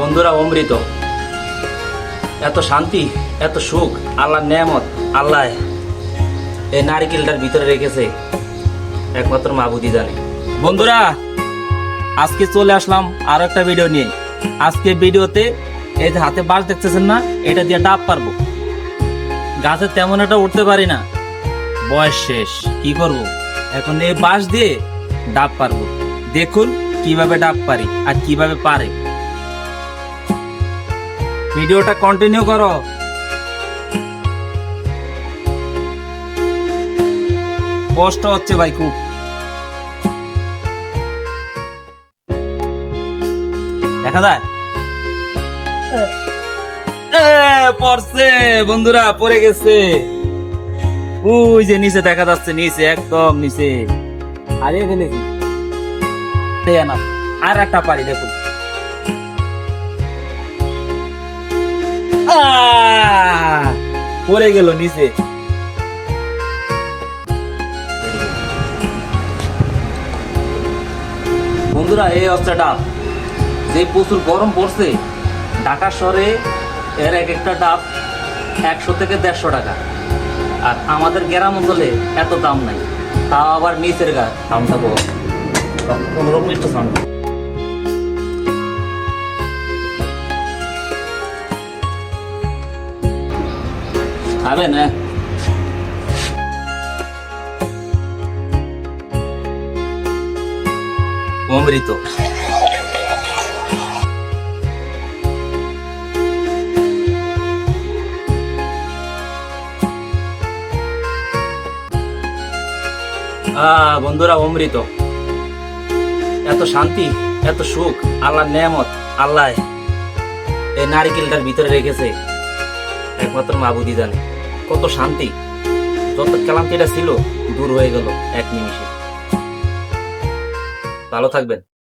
বন্ধুরা, অমৃত। এত শান্তি, এত সুখ, আল্লাহর নেয়ামত, আল্লাহ এই নারিকেলটার ভিতরে রেখেছে একমাত্র মাবুদি জানে বন্ধুরা, আজকে চলে আসলাম আর একটা ভিডিও নিয়ে। আজকে ভিডিওতে এই যে হাতে বাঁশ দেখতেছেন না, এটা দিয়ে ডাব পারব। গাছে তেমন একটা উঠতে পারি না। বয়স শেষ, কি করব? এখন এই বাঁশ দিয়ে ডাব পারব। দেখুন কীভাবে ডাব পারি আর কীভাবে পারে। ভিডিওটা কন্টিনিউ করো। কষ্ট হচ্ছে ভাই খুব। দেখা যায়? পড়ছে, বন্ধুরা, পড়ে গেছে। ওই যে নিচে দেখা যাচ্ছে, নিচে, একদম নিচে। হারিয়ে এই না। আর একটা পারি, দেখুন। পড়ে গেল নিচে। বন্ধুরা, এই হচ্ছে যে প্রচুর গরম পড়ছে, ঢাকা শহরে এর এক একটা ডাব একশো থেকে দেড়শো টাকা। আর আমাদের গ্রাম অঞ্চলে এত দাম নাই। তাও আবার নিচের গা, দামটা বড় পনেরো মিনিট সামনে। খাবে না আহ, বন্ধুরা অমৃত এত শান্তি এত সুখ আল্লাহর নেয়ামত আল্লাহ এই নারিকেলটার ভিতরে রেখেছে। একমাত্র মাবুদি জানে। কত শান্তি। যত ক্লান্তিটা ছিল দূর হয়ে গেল এক নিমিষে। ভালো থাকবেন।